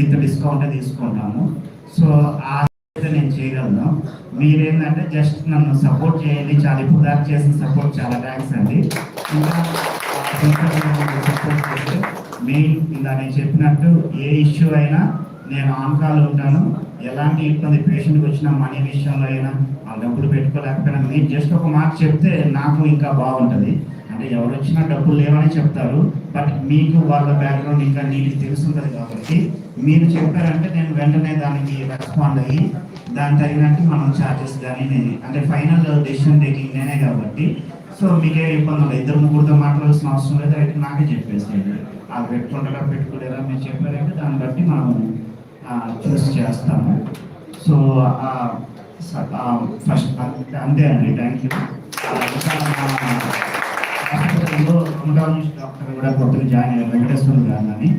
With discount తీసుకుంటాము. So ఆ నేను చేయగలను. మీరేంటంటే జస్ట్ నన్ను సపోర్ట్ చేయండి. చాలా ఇప్పుడు దాకా చేసిన సపోర్ట్ చాలా థ్యాంక్స్ అండి. ఇంకా సపోర్ట్ చేస్తే మెయిన్ ఇలా నేను చెప్పినట్టు ఏ ఇష్యూ అయినా నేను ఆన్ కాల్ ఉంటాను. ఎలాంటి ఇబ్బంది పేషెంట్కి వచ్చినా మనీ విషయంలో అయినా వాళ్ళు డబ్బులు పెట్టుకోలేకపోయినా మీరు జస్ట్ ఒక మాట చెప్తే నాకు ఇంకా బాగుంటుంది. అంటే ఎవరు వచ్చినా డబ్బులు లేవని చెప్తారు బట్ మీకు వాళ్ళ బ్యాక్గ్రౌండ్ ఇంకా నీకు తెలుసుంటుంది కాబట్టి మీరు చెప్పారంటే నేను వెంటనే దానికి రెస్పాండ్ అయ్యి దాని తగినట్టు మనం ఛార్జెస్ కానీ నేను- అంటే ఫైనల్ డెసిషన్ టేకింగ్ నేనే కాబట్టి. సో మీకే ఇబ్బంది ఇద్దరు ముగ్గురితో మాట్లాడాల్సిన అవసరం లేదు అయితే నాకే చెప్పేసేయండి. అది పెట్టుకుంటారా పెట్టుకోలేరా మీరు చెప్పారంటే దాన్ని బట్టి మనం చూస్ చేస్తాము. సో ఫస్ట్ అంతే అండి థ్యాంక్ యూ హాస్పిటల్లో రుమటాలజిస్ట్ డాక్టర్ కూడా కొత్తగా జాయిన్ అయ్యారు వెంకటేశ్వరరావు గారు అని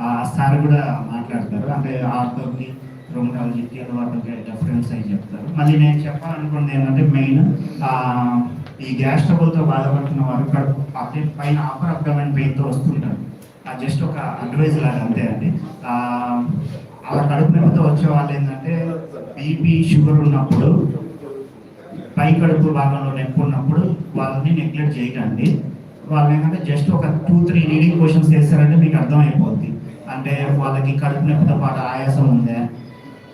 ఆ సార్ కూడా మాట్లాడతారు. అంటే ఆర్థోకి రుమటాలజీకి వాటికి డిఫరెన్స్ అని చెప్తారు. మళ్ళీ నేను చెప్పాలనుకున్నది ఏంటంటే మెయిన్ ఈ గ్యాస్ట్రబుల్తో బాధపడుతున్న వారు కడుపు అప్డేట్ పైన ఆపర్ అబ్డమెన్ పెయిన్తో వస్తుంటారు. జస్ట్ ఒక అడ్వైజ్ లాగా అంతే అండి. ఆ, అలా కడుపు నొప్పితో వచ్చే వాళ్ళు ఏంటంటే బీపీ షుగర్ ఉన్నప్పుడు పై కడుపు భాగంలో నొప్పి ఉన్నప్పుడు వాళ్ళని నెగ్లెక్ట్ చేయకండి. వాళ్ళు ఏంటంటే జస్ట్ ఒక టూ త్రీ రీడింగ్ క్వశ్చన్స్ చేస్తారంటే మీకు అర్థమైపోద్ది. అంటే వాళ్ళకి కడుపు నొప్పితో పాటు ఆయాసం ఉందా?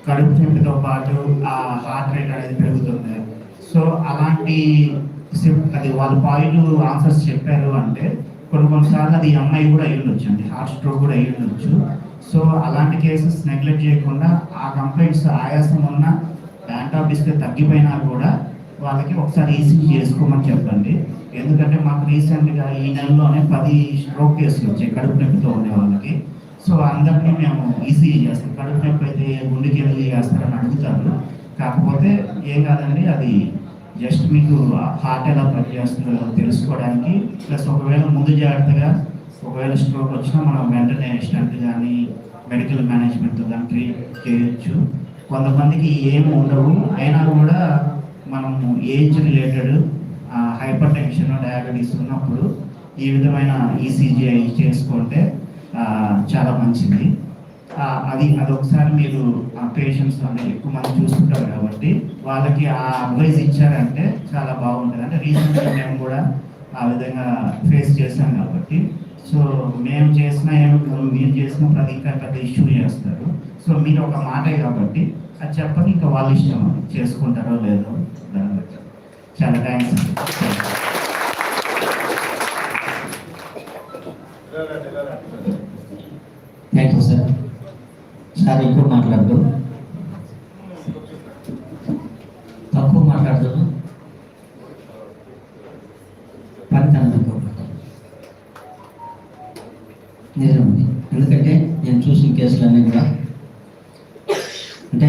కడుపు నొప్పితో పాటు ఆ హార్ట్ రేట్ అనేది పెరుగుతుంది? సో అలాంటి అది వాళ్ళు పాయింట్ ఆన్సర్స్ చెప్పారు అంటే కొన్ని కొన్నిసార్లు అది అమ్మాయి కూడా అయ్యుండొచ్చు అండి. హార్ట్ స్ట్రోక్ కూడా అయ్యుండొచ్చు సో అలాంటి కేసెస్ నెగ్లెక్ట్ చేయకుండా ఆ కంప్లైంట్స్ ఆయాసం ఉన్న యాంటాబిస్తే తగ్గిపోయినా కూడా వాళ్ళకి ఒకసారి ఈసీజీ చేసుకోమని చెప్పండి. ఎందుకంటే మాకు రీసెంట్గా ఈ నెలలోనే పది స్ట్రోక్ కేసులు వచ్చాయి కడుపు నొప్పితో ఉండే వాళ్ళకి. సో అందరినీ మేము ఈసీజీ చేస్తాం. కడుపు నొప్పి అయితే గుండెకి వెళ్ళి చేస్తారని అడుగుతారు. కాకపోతే ఏం కాదండి అది జస్ట్ మీకు హార్ట్ ఎలా పనిచేస్తుందో తెలుసుకోవడానికి. ప్లస్ ఒకవేళ ముందు జాగ్రత్తగా ఒకవేళ స్ట్రోక్ వచ్చినా మనం వెంటనే స్టంట్ కానీ మెడికల్ మేనేజ్మెంట్ కానీ ట్రీట్ చేయొచ్చు. కొంతమందికి ఏమి ఉండవు. అయినా కూడా మనము age related hypertension diabetes ఉన్నప్పుడు ఈ విధమైన ఈసీజీఐ ఈసీజీ చేసుకుంటే చాలా మంచిది. అది అది ఒకసారి మీరు ఆ పేషెంట్స్ అంటే ఎక్కువ మంది చూస్తుంటారు కాబట్టి వాళ్ళకి ఆ అడ్వైజ్ ఇచ్చారంటే చాలా బాగుంటుంది. అంటే రీసెంట్గా మేము కూడా ఆ విధంగా ఫేస్ చేసాం కాబట్టి. సో మేము చేసిన ఏమి మీరు చేసిన ప్రతి ఇంకా పెద్ద ఇష్యూ చేస్తారు. సో మీరు ఒక మాటే కాబట్టి అది చెప్పని ఇంకా వాళ్ళ ఇష్టం చేసుకుంటారో లేదో చాలా thanks thank you sir sir ఎక్కువ మాట్లాడదు. తక్కువ మాట్లాడదు పనితనం ఎక్కువ మాట్లాడదు. నిజం ఇది. ఎందుకంటే నేను చూసిన కేసులన్నీ కూడా అంటే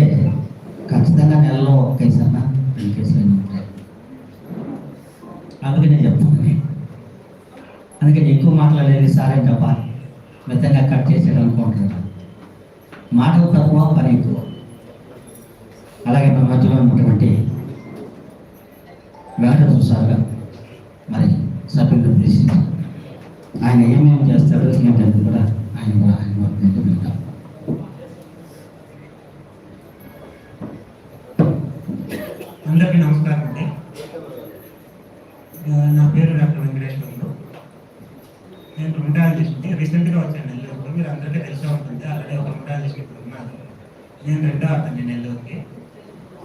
ఖచ్చితంగా నెలలో ఒక కేసు అన్నా రెండు కేసులు అయినా ఉంటాయి అందుకనే చెప్తాను నేను. అందుకని ఎక్కువ మాట్లాడేది సారే చెప్పాలి మెత్తగా కట్ చేసేయడం అనుకుంటున్నాను మాటలు తక్కువ పని ఎక్కువ అలాగే మన మధ్యలో ఉన్నటువంటి వెంకటేశ్వర సార్ గారు మరి సభ్యులు పిలిచి ఆయన ఏమేమి చేస్తారో ఏంటంటే కూడా. ఆయన కూడా ఆయన ఏంటో వింటాం అందరికీ నమస్కారం అండి. నా పేరు డాక్టర్ వెంకటేశ్వర్లు నేను రుమటాలజిస్ట్ని రీసెంట్గా వచ్చాను నెల్లూరులో మీరు అందరికీ తెలిసే ఉంటుంది ఆల్రెడీ ఒక రుమటాలజిస్ట్ ఇప్పుడు ఉన్నారు. నేను రెండో అతన్ని నెల్లూరుకి.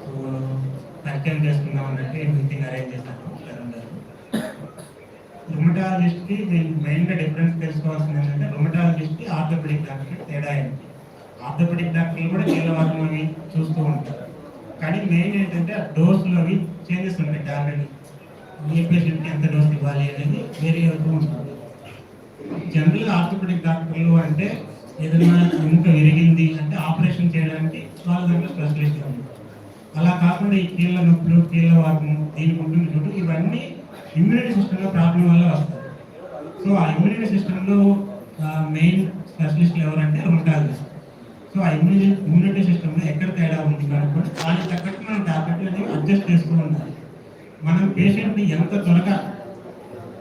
సో పరిచయం చేసుకుందాం అన్నట్టు మీటింగ్ అరేంజ్ చేశాను. రుమటాలజిస్ట్కి దీనికి మెయిన్గా డిఫరెన్స్ తెలుసుకోవాల్సింది ఏంటంటే రుమటాలజిస్ట్కి ఆర్థోపెడిక్ డాక్టర్ తేడా ఏంటి? ఆర్థోపెడిక్ డాక్టర్లు కూడా కీలవాదం అవి చూస్తూ ఉంటారు. కానీ మెయిన్ ఏంటంటే ఆ డోస్లో అవి చేంజెస్ ఉంటాయి టాబ్లెట్ ఏ పేషెంట్కి ఎంత డోస్ ఇవ్వాలి అనేది వేరే అవుతూ ఉంటుంది. జనరల్గా ఆర్థోపెడిక్ డాక్టర్లు అంటే ఏదైనా ఎముక విరిగింది అంటే ఆపరేషన్ చేయడానికి వాళ్ళ దగ్గర స్పెషలిస్ట్ ఉంటారు. అలా కాకుండా ఈ కీళ్ళ నొప్పులు కీళ్ళ వాకము దీనికి ఉంటుంది ఇవన్నీ ఇమ్యూనిటీ సిస్టమ్లో ప్రాబ్లం వల్ల వస్తాయి. సో ఆ ఇమ్యూనిటీ సిస్టంలో మెయిన్ స్పెషలిస్ట్లు ఎవరంటే రుమటాలజిస్ట్ సో ఆ ఇమ్యూనిటీ ఇమ్యూనిటీ సిస్టంలో ఎక్కడ తేడా ఉంది కనుక్కొని దానికి తగ్గట్టు మనం టాబ్లెట్లు అనేవి అడ్జస్ట్ చేస్తూ ఉండాలి. మనం పేషెంట్ని ఎంత త్వరగా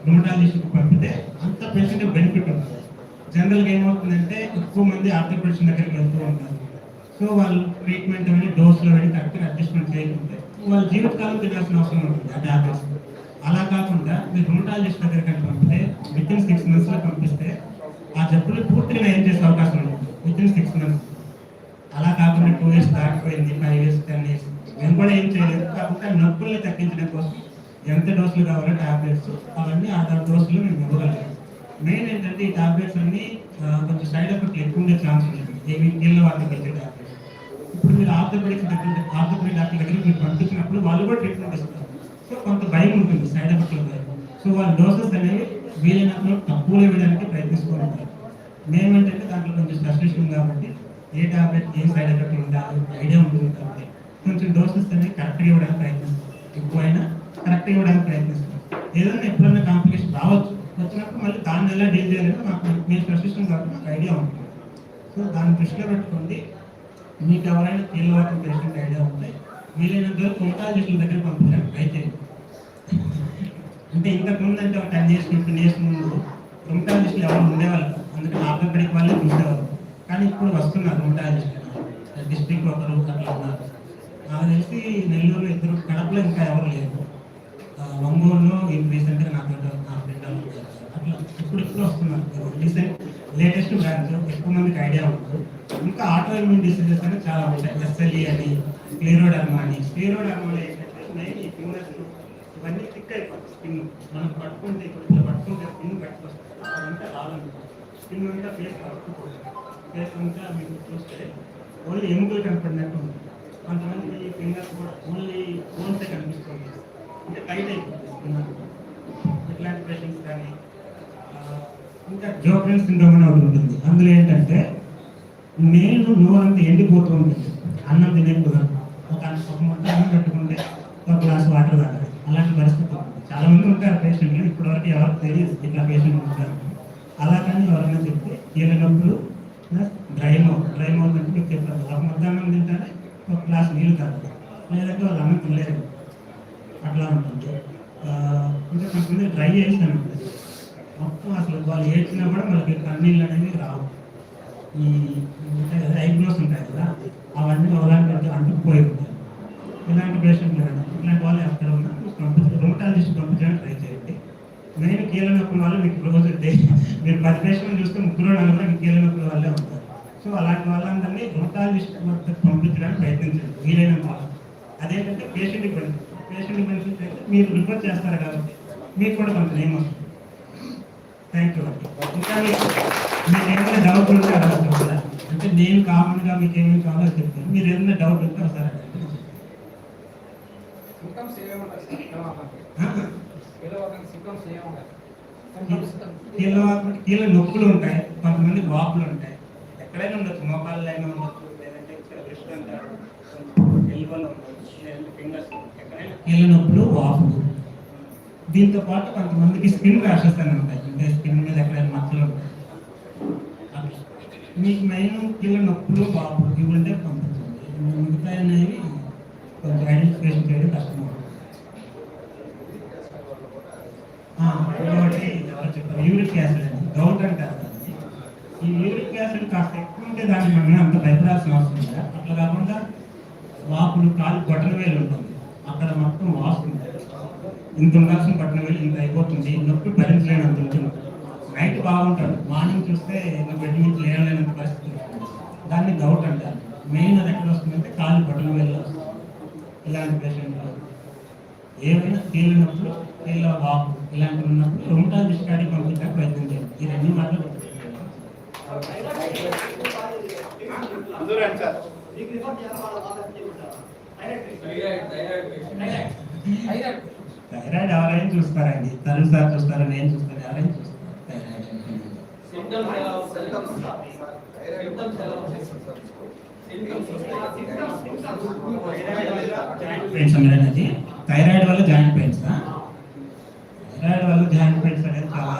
రుమటాలజిస్ట్కి పంపితే అంత పేషెంట్ బెనిఫిట్ ఉంటుంది. జనరల్గా ఏమవుతుందంటే ఎక్కువ మంది ఆర్థిక దగ్గరికి వెళ్తూ ఉంటారు. సో వాళ్ళు ట్రీట్మెంట్ అని డోస్లో అని కరెక్ట్గా అడ్జస్ట్మెంట్ చేయకుంటే వాళ్ళ జీవితకాలం తినాల్సిన అవసరం ఉంటుంది ఆ ట్యాబ్లెట్స్ అలా కాకుండా మీరు రూటాలజిస్ట్ దగ్గరికి అని పంపితే విత్ ఇన్ సిక్స్ మంత్స్లో పంపిస్తే ఆ జబ్బులు పూర్తిగా నయం చేసే అవకాశం ఉంటుంది విత్ ఇన్ సిక్స్ మంత్స్ అలా కాకుండా టూ ఇయర్స్ దాటిపోయింది ఫైవ్ ఇయర్స్ టెన్ ఇయర్స్ మేము కూడా ఏం చేయలేదు. కాకపోతే నొప్పుల్ని తగ్గించడం కోసం ఎంత డోసులు కావాలో టాబ్లెట్స్ అవన్నీ ఆ డోసులు మేము ఇవ్వగలిగాం. మెయిన్ ఏంటంటే ఈ టాబ్లెట్స్ అన్ని కొంచెం సైడ్ ఎఫెక్ట్ ఎక్కువ ఉండే ఛాన్స్ ఉంటుంది. ఏమి నీళ్ళ వాటికి వచ్చే టాబ్లెట్స్. ఇప్పుడు మీరు ఆర్థోపెడిక్ దగ్గర ఆర్థోపెడిక్ డాక్టర్ దగ్గరికి మీరు పంపించినప్పుడు వాళ్ళు కూడా ట్రీట్మెంట్ ఇస్తారు. సో కొంత భయం ఉంటుంది సైడ్ ఎఫెక్ట్ భయం. సో వాళ్ళ డోసెస్ అనేవి వీలైనప్పుడు తక్కువలో ఇవ్వడానికి ప్రయత్నిస్తూ ఉంటారు. మేమేంటంటే దాంట్లో కొంచెం స్పెషలిస్ట్ కాబట్టి ఏ టాబ్లెట్ ఏం సైడ్ ఎఫెక్ట్ ఉంటారు ఐడియా ఉంటుంది కాబట్టి కొంచెం డోసెస్ అనేవి కరెక్ట్గా ఇవ్వడానికి ప్రయత్నిస్తాం. ఎక్కువైనా కరెక్ట్గా ఇవ్వడానికి ప్రయత్నిస్తాం. ఏదైనా ఎప్పుడైనా కాంప్లికేషన్ రావచ్చు. వచ్చినప్పుడు మళ్ళీ దాన్ని ఎలా డీల్ చేయాలని మాకు మేము స్పెషలిస్ట్ కాబట్టి మాకు ఐడియా ఉంటుంది. సో దాన్ని దృష్టిలో పెట్టుకోండి. మీకు ఎవరైనా కీళ్ళవాతం పేషెంట్ ఐడియా ఉంటే వీలైనంత వరకు ఒంకాలజిస్టుల దగ్గర పంపించడానికి ట్రై చేయండి అంటే ఇంతకు ముందు అంటే ఒక టెన్ ఇయర్స్ ఫిఫ్టీన్ ఇయర్స్ ముందు రొమటాలజిస్టులు ఎవరు ఉండేవాళ్ళు? అందుకే అందుకని ఆర్థోపెడిక్ వాళ్ళే ఉండేవారు కానీ ఇప్పుడు వస్తున్నారు రొమటాలజిస్టులు డిస్ట్రిక్ట్ ఒకరు అట్లా ఉన్నారు. నాకు తెలిసి నెల్లూరులో ఇద్దరు కడపలో ఇంకా ఎవరు లేరు. ఒంగోలులో ఒంగోలులో రీసెంట్గా నాతో నా ఫ్రెండ్ అట్లా ఇప్పుడు ఇప్పుడు వస్తున్నారు. రీసెంట్ లేటెస్ట్ బ్రాంచ్ ఎక్కువ మందికి ఐడియా ఉంటుంది ఇంకా ఆటో ఇమ్యూన్ డిసీజెస్ అని చాలా ఉంటాయి. ఎస్ఎల్ఈ అని క్లీరోడర్మా అని క్లీరోడర్మా ఏంటంటే ఈ ఫింగర్స్ స్టిక్ అయిపోతుంది స్కిన్ మనం పట్టుకుంటే ఇప్పుడు ఇట్లా పట్టుకుంటే స్కిన్ పట్టుకొస్తుంది అదంతా రావాలి స్కిన్ ఉంటే ఫేస్ పట్టుకోవచ్చు ఫేస్ ఉంటే మీకు చూస్తే ఓన్లీ ఎముకలు కనపడినట్టు ఉంది. కొంతమంది ఫింగర్స్ కూడా ఓన్లీ బోన్సే కనిపిస్తుంది. అంటే టైట్ అయిపోతుంది ఇట్లాంటి పేషెంట్స్ కానీ ఇంకా జోక్రన్ సిండ్రోమ్ అని ఒకటి ఉంటుంది. అందులో ఏంటంటే నేను నోరంతా ఎండిపోతూ ఉంటుంది. అన్నం తినేప్పుడు ఒక ఒక ముద్ద అన్నం పెట్టుకుంటే ఒక గ్లాస్ వాటర్ తాగాలి. అలాంటి పరిస్థితి చాలా మంది ఉంటారు పేషెంట్లు ఇప్పటివరకు ఎవరికి తెలియదు ఇట్లా పేషెంట్ ఉంటారు. అలా కానీ ఎవరైనా చెప్తే కీలనప్పుడు డ్రై మౌత్ డ్రై మౌత్ అంటే మీకు చెప్పారు ఒక మధ్యాహ్నం తింటారే ఒక గ్లాస్ నీళ్ళు తాగుతారు. లేదంటే వాళ్ళు అన్నం తినలేరు. అట్లా ఉంటుంది. ఇంకా కొంతమంది డ్రై చేస్తాను ఉంటుంది మొత్తం అసలు వాళ్ళు ఏడ్చినా కూడా వాళ్ళకి కన్నీళ్ళు అనేవి రావు. ఈ ఉంటాయి కదా ఐబ్రోస్ ఉంటాయి కదా అవన్నీ ఒకదానికి అంటుకుపోయారు ఉంటాయి ఇలాంటి పేషెంట్లు కదా ఇలాంటి వాళ్ళు ఎక్కడ ఉన్నా పంపించి రొమటాలజిస్ట్ పంపించడానికి ట్రై చేయండి మెయిన్ వాళ్ళు మీకు రోజు మీరు పది దేశం చూస్తే ముగ్గురు నలుగురు మీకు కీళ్ళ వాళ్ళే ఉంటారు సో అలాంటి వాళ్ళందరినీ రొమటాలజిస్ట్ విషయంలో పంపించడానికి ప్రయత్నించండి వీలైన వాళ్ళు అదేంటంటే పేషెంట్కి బెనిఫిట్ పేషెంట్కి బెనిఫిట్ అయితే మీరు రిఫర్ చేస్తారు కాబట్టి మీకు కూడా కొంత నేమ్ వస్తుంది థ్యాంక్ యూ ఇంకా మీకు మీకు ఏమైనా డౌట్ ఉంటే అడగచ్చు అంటే నేను కామన్గా మీకు ఏమేమి కావాలో చెప్తాను మీరు ఏమైనా డౌట్ ఉంటే ఒకసారి సిమ్టమ్స్ ఏముంటాయి సార్ కీళ్ళ కీళ్ళ నొప్పులు ఉంటాయి కొంతమంది వాపులు ఉంటాయి. ఎక్కడైనా ఉండొచ్చు మోకాళ్ళు అయినా ఉండొచ్చు లేదంటే wrist అంటారు ఎల్బోలో ఉండొచ్చు లేదంటే ఫింగర్స్ ఎక్కడైనా. కీళ్ళ నొప్పులు వాపులు. దీంతో పాటు కొంతమందికి స్కిన్ ర్యాషెస్ అని ఉంటాయి. అంటే స్కిన్ మీద ఎక్కడైనా మచ్చలు ఉంటాయి. మీకు మెయిన్ కీళ్ళ నొప్పులు వాపులు ఇవి ఉంటే పంపుతుంది. మిగతా అనేవి కొంచెం ఐడెంటిఫికేషన్ చేయడం కష్టం అవుతుంది. ఆ, ఇంకొకటి ఎవరో చెప్పారు యూరిక్ యాసిడ్ అని డౌట్ అంటారు ఈ యూరిక్ యాసిడ్ కాస్త ఎక్కువ ఉంటే దాన్ని మనం అంత భయపడాల్సిన అవసరం లేదా? అట్లా కాకుండా వాపులు కాలు బొట్టల వేలు ఉంటుంది. అక్కడ మొత్తం వాస్తుంది ఇంత ఉండాల్సిన బట్టల వేలు ఇంత అయిపోతుంది నొప్పి భరించలేనంత ఉంటుంది. నైట్ బాగుంటాడు మార్నింగ్ చూస్తే ఇంకా బెడ్ నుంచి లేవలేనంత పరిస్థితి దాన్ని డౌట్ అంటారు. మెయిన్ అది ఎక్కడ వస్తుందంటే కాలు బట్టలు వేలు ఇలాంటి పేషెంట్లు ఏమైనా తేలినప్పుడు తేలిన వాపు. ఇలాంటివి ఉన్నప్పుడు రొమటాలజిస్ట్ కాడికి పంపించడానికి ప్రయత్నం చేయాలి ఈ రెండు మాటలు థైరాయిడ్ ఎవరైనా చూస్తారండి తరుణ్ సార్ చూస్తారు నేను చూస్తాను ఎవరైనా చూస్తారు థైరాయిడ్ థైరాయిడ్ వల్ల జాయింట్ పెయిన్స్? థైరాయిడ్ వల్ల జాయింట్ పెయిన్స్ అనేది చాలా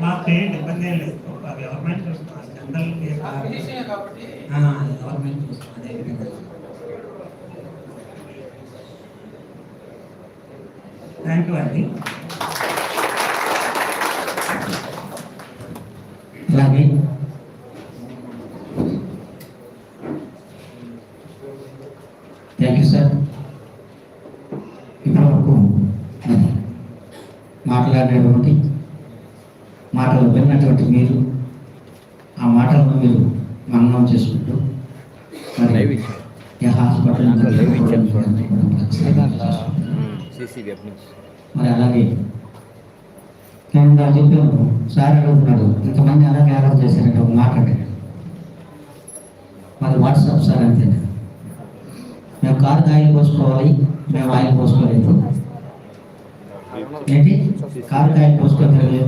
మాకు చేయండి ఇబ్బంది ఏం లేదు గవర్నమెంట్ చూస్తున్నారు జనరల్ ఫిజిషియన్ కాబట్టి గవర్నమెంట్ చూస్తున్నారు అదే విధంగా థ్యాంక్ యూ అండి అలాగే మాట్లాడేటువంటి విన్నటువంటి మీరు ఆ మాటలను మీరు మననం చేసుకుంటూ మరి హాస్పిటల్ మరి అలాగే నేను ఇందాక చెప్పాను సార్ అడుగుతున్నాడు ఇంతమంది అలాగే అలర్ట్ చేశారంటే ఒక మాట మరి వాట్సాప్ సార్ అంతే. మేము కారు ఆయిల్ పోసుకోవాలి మేము ఆయిల్ పోసుకోలేదు ఏంటి? కారు ఆయిల్ పోసుకోలేదు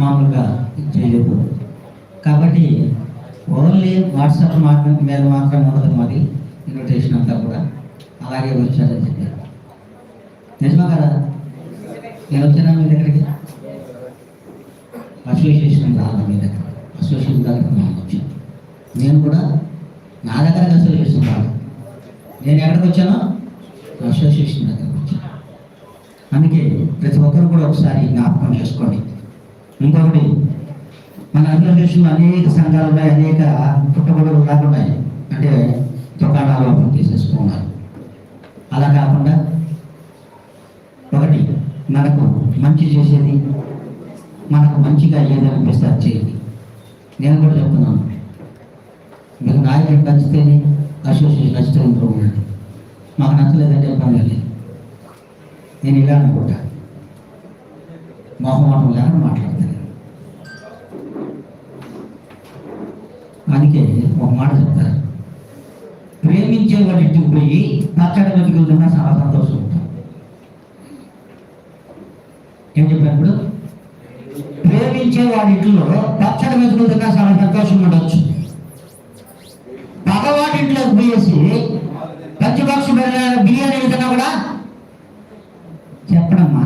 మామూలుగా చేయలేదు. కాబట్టి ఓన్లీ వాట్సాప్ మాత్రం మీద మాత్రం ఉండదు మరి ఇన్విటేషన్ అంతా కూడా. అలాగే వచ్చారని చెప్పారు. నిజమా కదా? నేను వచ్చానా మీ దగ్గరికి? అసోసియేషన్ రాదా మీ దగ్గర? అసోసియేషన్ దగ్గర మనం వచ్చాను నేను కూడా నా దగ్గర అసోసియేషన్ రాదు. నేను ఎక్కడికి వచ్చానో? అసోసియేషన్ దగ్గరకు వచ్చాను అందుకే ప్రతి ఒక్కరు కూడా ఒకసారి జ్ఞాపకం చేసుకోండి. ఇంకొకటి మన ఆంధ్రప్రదేశ్లో అనేక సంఘాలు ఉన్నాయి అనేక పుట్టగొడలు ఉన్నాయి అంటే దుకాణాలు ఓపెన్ చేసేసుకున్నారు అలా కాకుండా ఒకటి మనకు మంచి చేసేది మనకు మంచిగా ఏది అనిపిస్తే అది చేయండి. నేను కూడా చెప్తున్నాను. మీకు నాయకుడు నచ్చితేనే అసోసియేషన్ నచ్చితే ఇంట్లో ఉండండి. మాకు నచ్చలేదంటే ఇబ్బంది లేదు. నేను ఇలా అనుకుంటా. మొహమాటం లేకుండా మాట్లాడతాను అందుకే ఒక మాట చెప్తారు ప్రేమించే వాడి ఇంటికి పోయి పచ్చడి బతుకుతున్నా చాలా సంతోషం. ఏం చెప్పాను ఇప్పుడు? ప్రేమించే వాడి ఇంట్లో పచ్చడి బతుకుతున్నా చాలా సంతోషం ఉండొచ్చు. పగవాడి ఇంట్లో పోయేసి పంచపక్ష బిర్యానీ విధంగా కూడా చెప్పడమ్మా.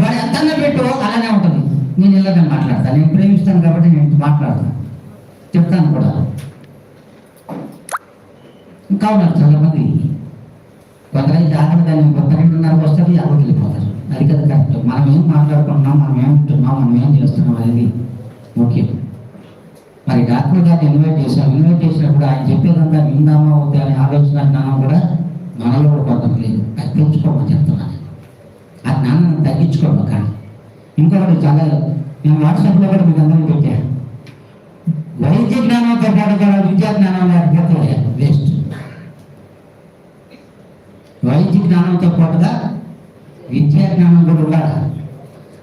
వాడు ఎంతన్నా పెట్టు అలానే ఉంటుంది. నేను ఇలాగే మాట్లాడతాను నేను ప్రేమిస్తాను కాబట్టి నేను మాట్లాడతాను చెప్తాను కూడా. ఇంకా ఉన్నారు చాలా మంది కొంతమంది ఆకలి దాన్ని పన్నెండున్నరకు వస్తారు యాభైకి వెళ్ళిపోతారు అది కదా కరెక్ట్. మనం ఏం మాట్లాడుకుంటున్నాం మనం ఏం మనం ఏం చేస్తున్నాం అనేది ముఖ్యం. మరి డాక్టర్ గారిని ఇన్వైట్ చేశాం. ఇన్వైట్ చేసినప్పుడు ఆయన చెప్పేదంతా విందామా వద్దా అని ఆలోచన జ్ఞానం కూడా మనలో కూడా కొంత లేదు. అది పెంచుకోమని చెప్తున్నాను. ఆ జ్ఞానం తగ్గించుకోవడం కానీ ఇంకొకటి చాలా నేను వాట్సాప్లో కూడా మీకు అందరికీ పెట్టాను వైద్య జ్ఞానంతో పాటు కూడా విద్యా జ్ఞానం లేకపోతే వేస్ట్ వైద్య జ్ఞానంతో పాటుగా విద్యా జ్ఞానం కూడా ఉండాలి.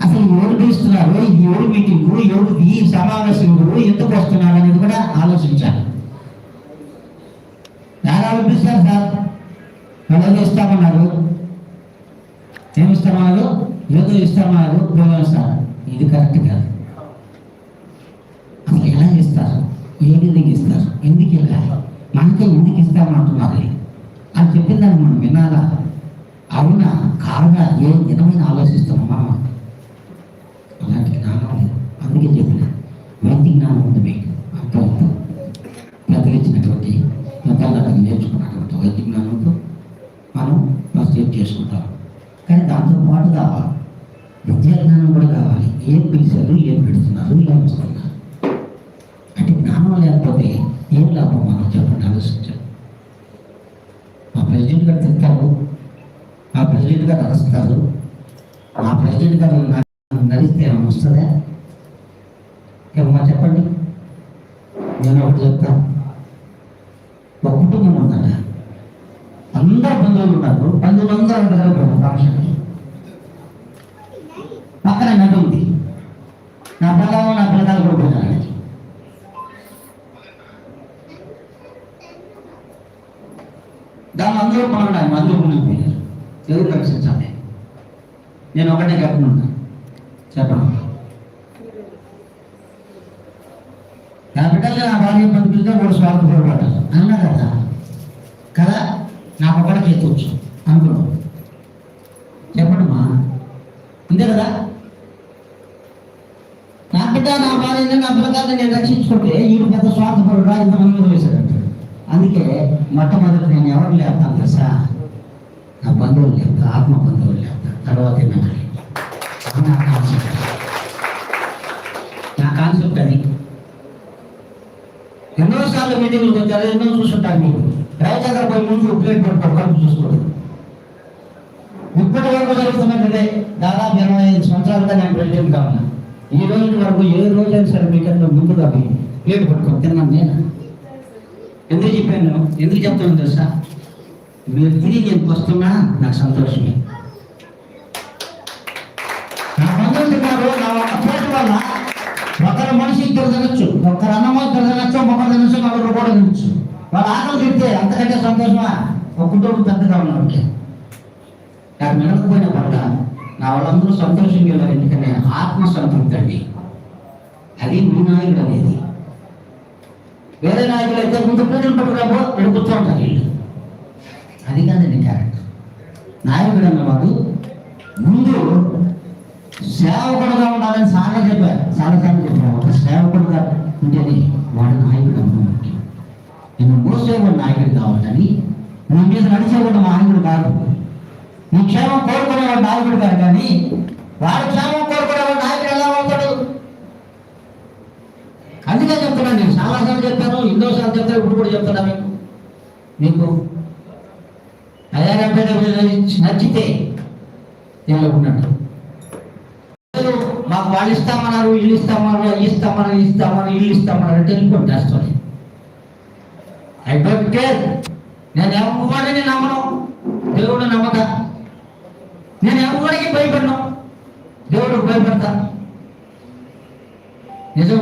అసలు ఎవరు పిలుస్తున్నారు? ఎవరు మీటింగ్? ఎవరు ఈ సమావేశం ఎందుకు వస్తున్నారు అనేది కూడా ఆలోచించాలి. ఎలా ఆలోచిస్తారు సార్. వాళ్ళు ఏదో ఇస్తామన్నారు. ఏమి ఇస్తామన్నారు? ఏదో ఇస్తామన్నారు. ఇది కరెక్ట్ కాదు అసలు ఎలా ఇస్తారు ఏ ఇస్తారు? ఎందుకు వెళ్ళాలి మనకే ఎందుకు ఇస్తామంటున్నారు అని చెప్పిన దాన్ని మనం వినాలా అవునా? కాదా? ఏ విధమైన ఆలోచిస్తామా మనం అలాంటి జ్ఞానం లేదు అందుకే చెప్పిన వైద్య జ్ఞానం ఉంది మీకు అంత అంత పెద్దగించినటువంటి పెద్దలకు నేర్చుకున్నటువంటి వైద్య జ్ఞానంతో మనం ఫస్ట్ ఎయిడ్ చేసుకుంటాం కానీ దాంతో పాటుగా విద్యా జ్ఞానం కూడా కావాలి ఏం పిలిచారు ఏం పెడుతున్నారు ఏం వస్తున్నారు అంటే జ్ఞానం లేకపోతే ఏం లాభం మనం చెప్పండి ఆలోచించాం మా ప్రెసిడెంట్ గారు తింటారు మా ప్రెసిడెంట్ గారు అరుస్తారు మా ప్రెసిడెంట్ గారు నడిస్తే ఏమైనా వస్తుందా? ఏమన్నా చెప్పండి. నేను ఒకటి చెప్తాను ఒక కుటుంబం ఉందట. అందరు బంధువులు ఉన్నారు. బంధువులు అందరూ ఉంటారు ఫంక్షన్కి పక్కన నటు ఉంది. నా పిల్లలు నా పిల్లలు కూడా పోతాను దాని అందరూ పనులు అందరూ ఉండిపోయారు ఎవరు కలిసి? నేను ఒకటే చెప్పనున్నా చెప్పను. క్యాపిటల్ నా భార్య పంపిస్తే వాడు స్వార్థపడతాడు అన్నా కదా? కదా? నాకు ఒకటికి ఎత్తవచ్చు అనుకున్నాం చెప్పడమ్మా అంతే కదా? నా బిడ్డ నా భార్య నా పిల్లగాన్ని నేను రక్షించుకుంటే ఈడు పెద్ద స్వార్థపడు రా ఇంత మంది వేశాడు అందుకే మొట్టమొదటి నేను ఎవరు లేపుతాను తెలుసా? నా బంధువులు లేపుతా ఆత్మ బంధువులు లేపుతా. తర్వాత మిమ్మల్ని అది నా కాన్సెప్ట్ నా కాన్సెప్ట్ అది. ఎన్నోసార్లు మీటింగ్లకు వచ్చారు ఎన్నో చూస్తుంటారు మీరు. రవిచంద్ర పోయి ముందు ప్లేట్ పెట్టుకోడు చూసుకోండి. ఇప్పటి వరకు జరుగుతున్నట్టే దాదాపు ఇరవై ఐదు సంవత్సరాలుగా నేను ప్రెసిడెంట్ కావున్నా ఈ రోజు వరకు ఏ రోజైనా సరే మీకన్నా ముందుగా పోయి ప్లేట్ పట్టుకొని తిన్నాను నేను? ఎందుకు చెప్పాను? ఎందుకు చెప్తాను తెలుసా? మీరు తిరిగి నేను వస్తున్నా నాకు సంతోషమే. ఇద్దరు తినొచ్చు ఒకరు అన్నమో ఇద్దరు తినొచ్చు ఒకరు తినొచ్చు నలుగురు కూడా తినొచ్చు వాళ్ళ ఆకలి తింటే అంతకంటే సంతోషమా? ఒక కుటుంబం పెద్దగా ఉన్నవాడికి. నాకు మిగలకపోయిన పట్ల నా వాళ్ళందరూ సంతోషంగా ఉన్నారు ఎందుకంటే ఆత్మ సంతృప్తి అండి. అది మీ నాయకుడు అనేది. వేరే నాయకులు అయితే ముందు పూజలు పట్టుకురాబో ఇక్కడ కూర్చోంటారు వీళ్ళు. అది కాదండి క్యారెక్టర్. నాయకుడు అన్నవాడు ముందు సేవకుడుగా ఉండాలని చాలా చెప్పారు. చాలా సార్లు చెప్పారు. ఒక సేవకుడుగా ఉంటేనే వాడు నాయకుడు అన్నమాట నేను మోసేవాడు నాయకుడు కావాలని నీ మీద నడిచేవాడు నాయకుడు కాదు. నీ క్షేమం కోరుకునేవాడు నాయకుడు కాదు కానీ వాడు క్షేమం కోరుకునేవాడు నాయకుడు ఎలా అవుతాడు? అందుకే చెప్తున్నాను నేను. చాలాసార్లు చెప్పాను ఎన్నోసార్లు చెప్తాను ఇప్పుడు కూడా చెప్తున్నా మీకు. మీకు అయ్యారంపేట నచ్చితే నేను వాళ్ళు ఇస్తామన్నారు ఇల్లు ఇస్తామన్నారు అవి ఇస్తామన్నారు ఇస్తామన్నారు ఇల్లు ఇస్తామన్నారు అంటే వెళ్ళిపోండి చేస్తాను ఐ డోంట్ కేర్ నేను ఎవరిని నమ్మను? దేవుడు నమ్మక? నేను ఎవరికి భయపడను? దేవుడు భయపడతా? నిజం?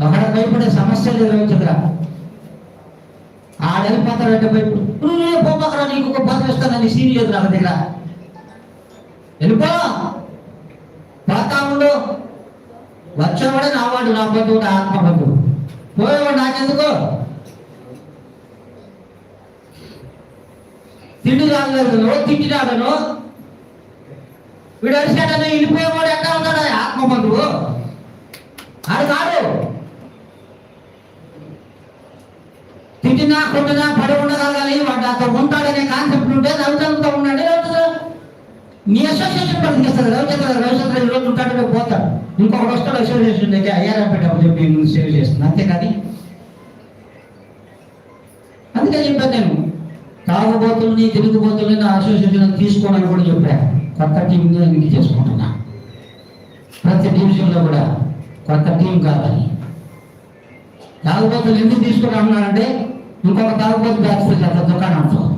అక్కడ భయపడే సమస్య లేదు చెప్పురా ఆడ వెళ్ళిపోతాడంటే భయపడు. నువ్వే పోపకరా నీకు ఒక బాధ ఇస్తానని సీన్ లేదు నా దగ్గర. వెళ్ళిపో. పోతా ఉండు వచ్చేవాడే నా వాడు నా బంధువుడు ఆత్మ బంధువు పోయేవాడు నాకెందుకు? తిండి రాగలను తిండి రాగలను వీడు అరిశాడని వెళ్ళిపోయేవాడు ఎక్కడ ఉన్నాడు? ఆత్మ బంధువు అది కాదు. తిట్టినా కొట్టినా పడి ఉండగలగాలి. వాడు అతను ఉంటాడనే కాన్సెప్ట్ ఉంటే రవిచంద్రతో ఉన్నాడు రవిచంద్ర నీ అసోసియేషన్ పనిచేస్తుంది రవిచంద్ర రవిచంద్ర ఈ రోజు ఉంటాడు పోతాడు ఇంకొకటి వస్తాడు అసోసియేషన్ అయితే అయ్యారంపేట చెప్పి నేను సేవ్ చేస్తున్నాను అందుకే చెప్పాను నేను. తాగుబోతుల్ని తిరుగుబోతుల్ని నా అసోసియేషన్ తీసుకోవాలని కూడా చెప్పాను కొత్త టీంని ఎన్నిక చేసుకుంటున్నా. ప్రతి డివిజన్లో కూడా కొత్త టీం కావాలి. తాగుబోతులు ఎందుకు తీసుకురామన్నారంటే ఇంకొక తాగుబోతు బ్యాచ్ దుకాణం దుకాణంతో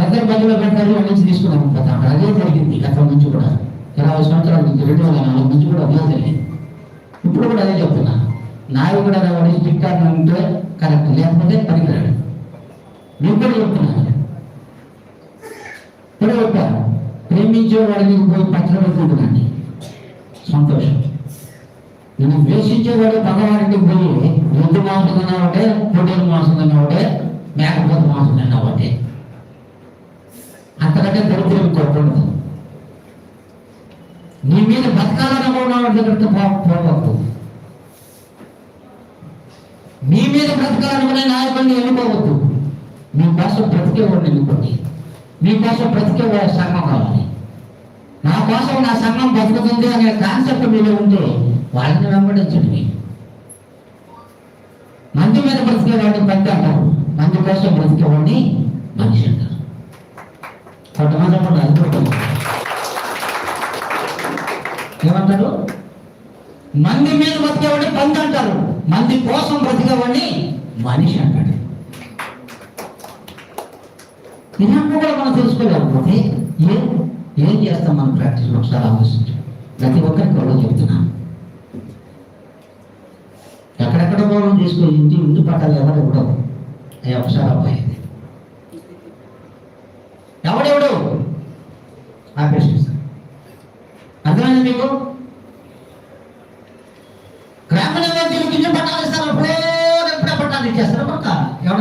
దగ్గర బదులు పెట్టారు అక్కడి నుంచి కథ అక్కడ అదే జరిగింది. గతం నుంచి కూడా. ఇరవై సంవత్సరాల నుంచి రెండు వేల నాలుగు నుంచి కూడా అదే జరిగింది. ఇప్పుడు కూడా అదే చెప్తున్నా. నాయకుడు అనేవాడు స్టిక్కర్ ఉంటే కరెక్ట్ లేకపోతే పనికిరాడు. నేను కూడా చెప్తున్నాను ఇప్పుడు చెప్పాను ప్రేమించేవాడిని పోయి పచ్చడి పెట్టుకుంటున్నాను సంతోషం. నేను ద్వేషించేవాడు పగవాడికి పోయి ఎద్దు మాంసం తిన్నావంటే పొట్టేలు మాంసం తిన్నావంటే మేకపోతే మాంసం తిన్నావంటే అంతకంటే దరిద్రం నీ మీద బతకాలని ఉన్నవాడి దగ్గరికి పోవద్దు నీ మీద బ్రతకాలనుకునే నాయకుడిని ఎన్నుకోవద్దు నీ కోసం బ్రతికేవాడిని ఎన్నుకోండి నీ కోసం బ్రతికేవాడు సంఘం కావాలి. నా కోసం నా సంఘం బతుకుతుంది అనే కాన్సెప్ట్ మీలో ఉంటే వాళ్ళని వెంబడించండి. మంది మీద బ్రతికేవాడిని పెద్ద అంటారు. మంది కోసం బ్రతికేవాడిని మనిషి అంటారు. కొంతమంది అప్పుడు ఏమంటారు? మంది మీద బతికేవాడిని పంది అంటారు. మంది కోసం బ్రతికేవాడిని మనిషి అంటాడు. ఇలాంటి కూడా మనం తెలుసుకోలేకపోతే ఏం ఏం చేస్తాం మనం ప్రాక్టీస్లో? ఒకసారి ఆలోచించు. ప్రతి ఒక్కరికి కూడా చెప్తున్నాను ఎక్కడెక్కడ పోవడం తీసుకో ఇంటి ఇంటి పట్టాలు ఎవరు ఇవ్వడం? అవి ఒకసారి అబ్బాయి ఎవడెవడు? ఆపేసేస్తాను అర్థమైంది మీకు? గ్రామీణ వైద్యులకు ఇల్లు పట్టాలు ఇస్తారు అప్పుడే పట్టాలు ఇచ్చేస్తారు పక్క ఎవడ